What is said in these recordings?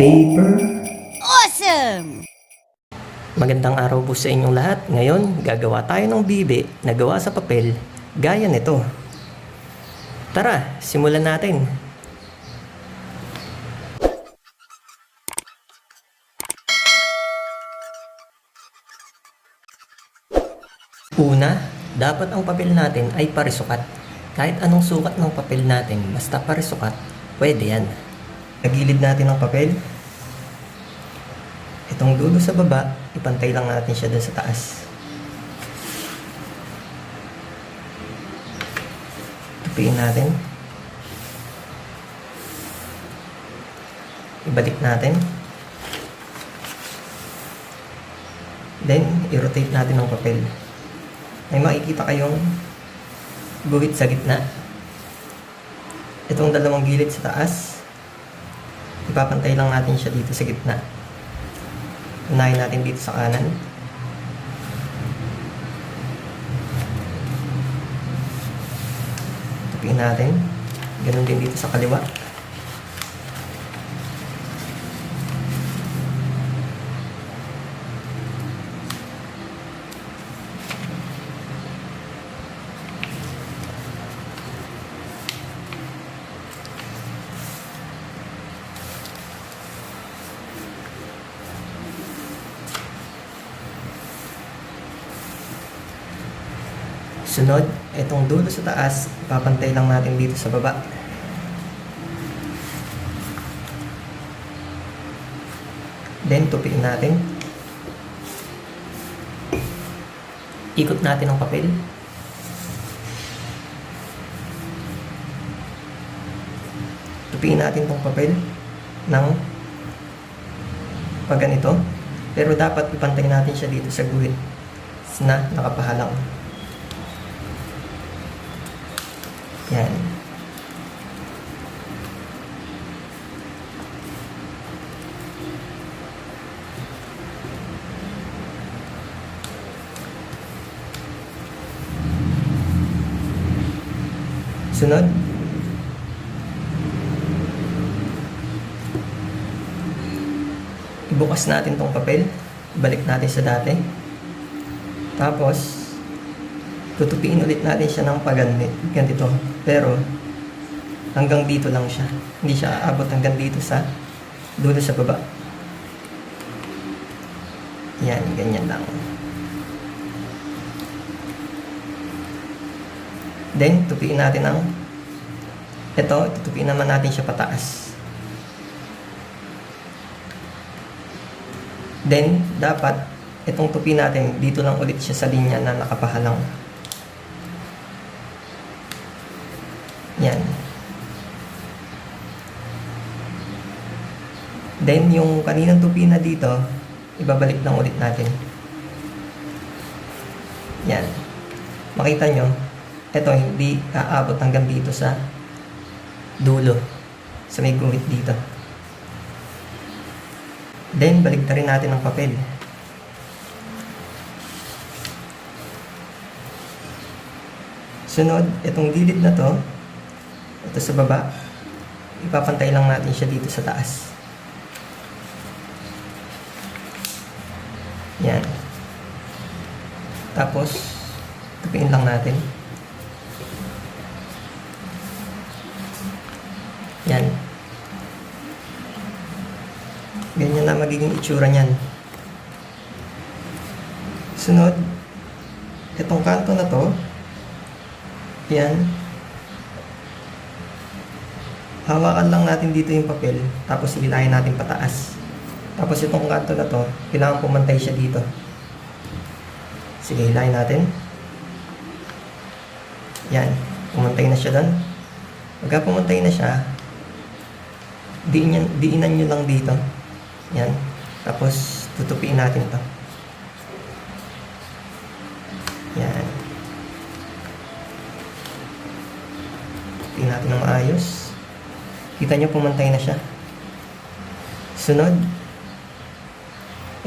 paper. Awesome! Magandang araw po sa inyong lahat. Ngayon, gagawa tayo ng bibi na gawa sa papel gaya nito. Tara, simulan natin. Una, dapat ang papel natin ay parisukat. Kahit anong sukat ng papel natin, basta parisukat, pwede yan. Nagilid natin ang papel, Itong dulo sa baba, ipantay lang natin siya dun sa taas. Tupiin natin. Ibalik natin. Then, i-rotate natin ang papel. May makikita kayong guhit sa gitna. Itong dalawang gilid sa taas, ipapantay lang natin siya dito sa gitna. Unahin natin dito sa kanan. Tupiin natin. Ganun din dito sa kaliwa. Sunod, itong dulo sa taas, papantay lang natin dito sa baba. Then, tupiin natin. Ikot natin ang papel. Tupiin natin tong papel ng pag ganito. Pero dapat ipantay natin siya dito sa guhit na nakapahalang. Yan. Sunod. Ibukas natin tong papel. Balik natin sa dati. Tapos, tutupiin ulit natin siya ng paganit, ganito. Pero, hanggang dito lang siya. Hindi siya aabot hanggang dito sa dulo sa baba. Yan, ganyan lang. Then, tupiin natin ang ito, tutupiin naman natin siya pataas. Then, dapat itong tupi natin, dito lang ulit siya sa linya na nakapahalang. Yan. Then, yung kaninang tupi na dito, ibabalik lang ulit natin. Yan. Makita nyo, ito hindi aabot hanggang dito sa dulo. Sa may guhit dito. Then, balik rin natin ang papel. Sunod, itong gilid na to, ito sa baba, ipapantay lang natin siya dito sa taas. Yan. Tapos, tupiin lang natin. Yan. Ganyan na magiging itsura niyan. Sunod, itong kanto na to, yan, hawakan lang natin dito yung papel, tapos hilahin natin pataas. Tapos itong kanto na to, kailangan pumantay siya dito. Sige, hilahin natin. Yan, pumantay na siya doon. Pagka pumantay na siya, diinan, diinan nyo lang dito. Yan. Tapos, tutupiin natin to. Yan. Tutupiin natin ng maayos. Kita nyo, pumantay na siya. Sunod.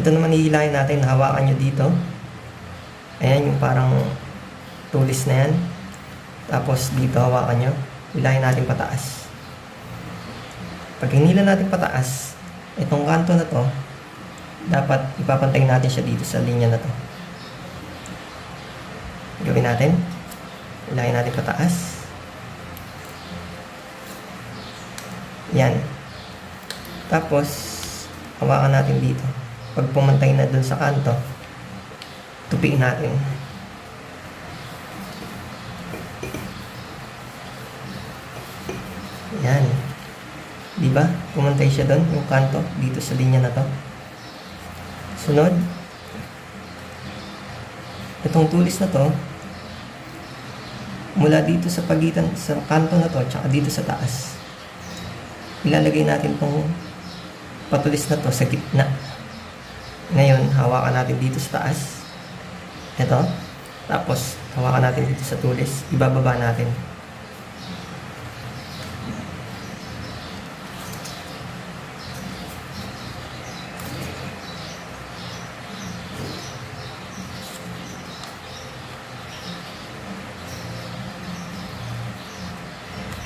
Ito naman hihilahin natin. Hawakan nyo dito. Ayan, yung parang tulis na yan. Tapos, dito hawakan nyo. Hilahin natin pataas. Pag hinila natin pataas, Itong kanto na to, dapat ipapantay natin siya dito sa linya na to. Gawin natin. Ilagay natin pataas. Yan. Tapos, hawakan natin dito. Pag pumantay na dun sa kanto, tupiin natin. Yan. Di ba? Pumantay siya doon, yung kanto, dito sa linya na to. Sunod. Itong tulis na to, mula dito sa pagitan, sa kanto na to, tsaka dito sa taas. Ilalagay natin tong patulis na to sa gitna. Ngayon, hawakan natin dito sa taas. Ito. Tapos, hawakan natin dito sa tulis. Ibababa natin.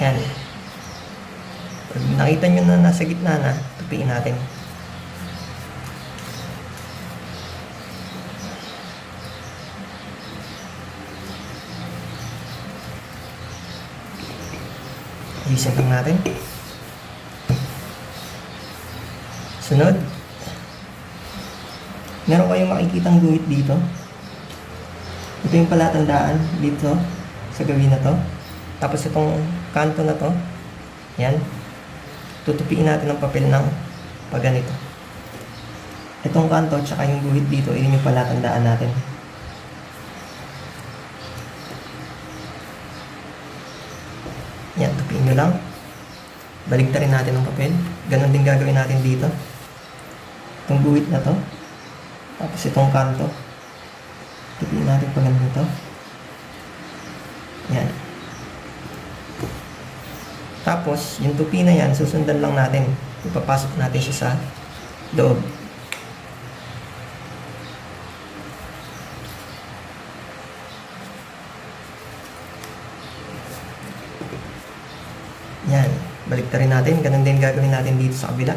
Yan. Nakita nyo na nasa gitna na, tupiin natin. Ayusin lang natin. Sunod. Meron kayong makikitang guhit dito. Ito yung palatandaan dito sa gawin na to. Tapos itong kanto na to, yan, tutupiin natin ng papel ng pag ganito. Itong kanto, tsaka yung guhit dito, yun yung palatandaan natin. Yan, tupiin nyo lang. Baligtarin natin ng papel. Ganon din gagawin natin dito. Itong guhit na to. Tapos itong kanto. Tupiin natin pag ganito. Yan. Tapos, yung tupi na yan, susundan lang natin. Ipapasok natin siya sa loob. Yan. Baliktarin natin. Ganun din gagawin natin dito sa kabila.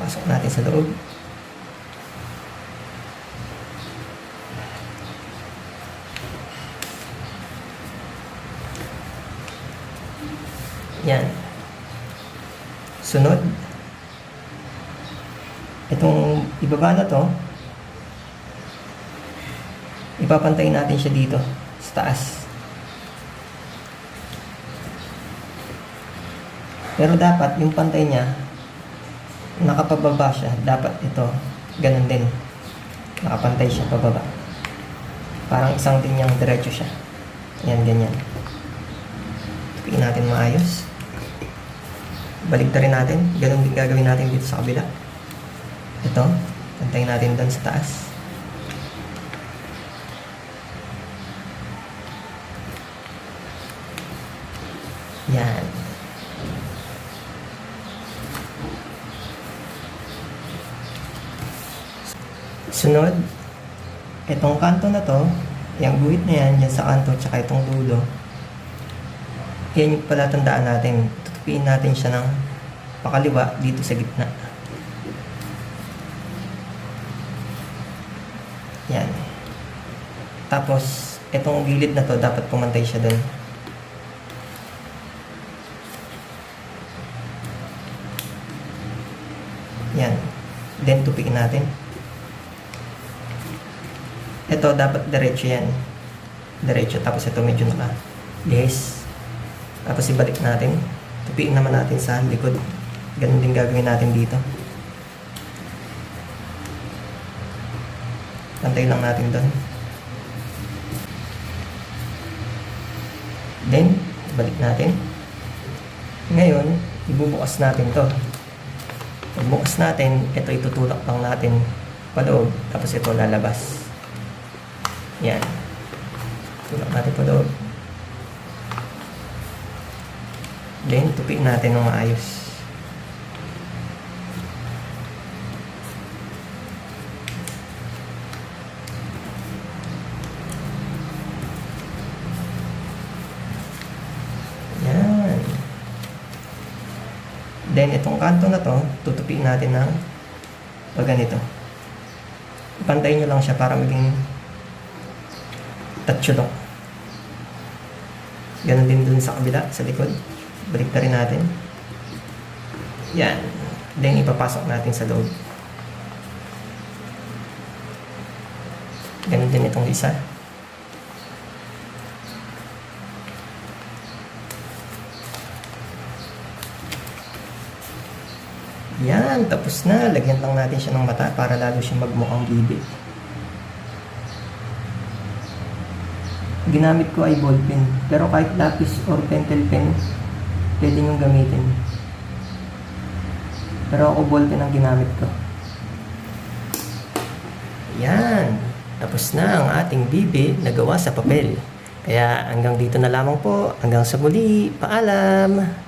Pasok natin sa loob. Yan. Sunod. Itong ibaba na to, ipapantay natin siya dito sa taas. Pero dapat yung pantay niya, nakapababa siya. Dapat ito, ganun din. Nakapantay siya pababa. Parang isang linyang diretso siya. Yan, ganyan. Tupiin natin maayos. Baligtarin natin. Ganun din gagawin natin dito sa kabila. Ito. Pantayin natin doon sa taas. Yan. Sunod, itong kanto na to, yung guhit na yan, yan sa kanto, tsaka itong dulo, yan yung palatandaan natin. Tutupiin natin siya ng pakaliwa dito sa gitna. Yan. Tapos, itong gilid na to, dapat pumantay siya dun. Yan. Then, tupiin natin. Ito, dapat diretso yan. Diretso. Tapos ito medyo naka yes. Tapos ibalik natin. Tupiin naman natin sa likod. Ganun din gagawin natin dito. Pantay lang natin doon. Then, balik natin. Ngayon, ibubukas natin to. Pagbukas natin, ito itutulak lang natin paloob. Tapos ito lalabas. Yan. Tulak natin paloob. Then, tupiin natin ng maayos. Then, itong kanto na to, tutupiin natin ng pag ganito. Pantayin nyo lang siya para maging tatsulok. Ganon din dun sa kabila, sa likod. Balik rin natin. Yan. Then, ipapasok natin sa loob. Ganon din itong isa. Yan, tapos na. Lagyan lang natin siya ng mata para lalo siya magmukhang bibi. Ginamit ko ay ballpen. Pero kahit lapis or pentel pen, pwede nyo gamitin. Pero ako ballpen ang ginamit ko. Yan. Tapos na ang ating bibi na gawa sa papel. Kaya hanggang dito na lamang po. Hanggang sa muli. Paalam!